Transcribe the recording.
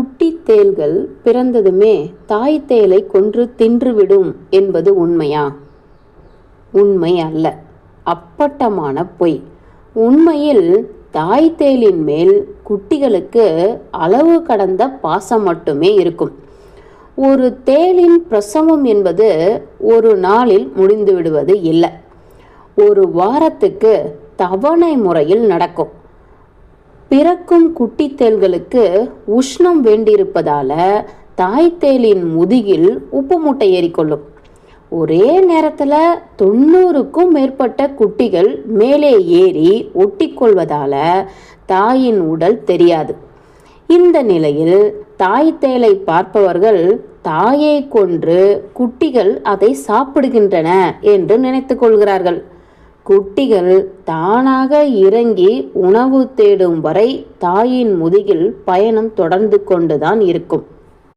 குட்டி தேள்கள் பிறந்ததுமே தாய் தேலை கொன்று தின்றுவிடும் என்பது உண்மையா? உண்மை அல்ல. அப்பட்டமான பொய். உண்மையில் தாய் தேலின் மேல் குட்டிகளுக்கு அளவு கடந்த பாசம் மட்டுமே இருக்கும். ஒரு தேலின் பிரசவம் என்பது ஒரு நாளில் முடிந்து விடுவது இல்லை. ஒரு வாரத்துக்கு தவணை முறையில் நடக்கும். பிறக்கும் குட்டி தேள்களுக்கு உஷ்ணம் வேண்டியிருப்பதால தாய் தேலின் முதுகில் உப்பு மூட்டை ஏறிக்கொள்ளும். ஒரே நேரத்தில் தொண்ணூறுக்கும் மேற்பட்ட குட்டிகள் மேலே ஏறி ஒட்டிக்கொள்வதால தாயின் உடல் தெரியாது. இந்த நிலையில் தாய் தேலை பார்ப்பவர்கள் தாயை கொன்று குட்டிகள் அதை சாப்பிடுகின்றன என்று நினைத்து கொள்கிறார்கள். குட்டிகள் தானாக இறங்கி உணவு தேடும் வரை தாயின் முதுகில் பயணம் தொடர்ந்து கொண்டுதான் இருக்கும்.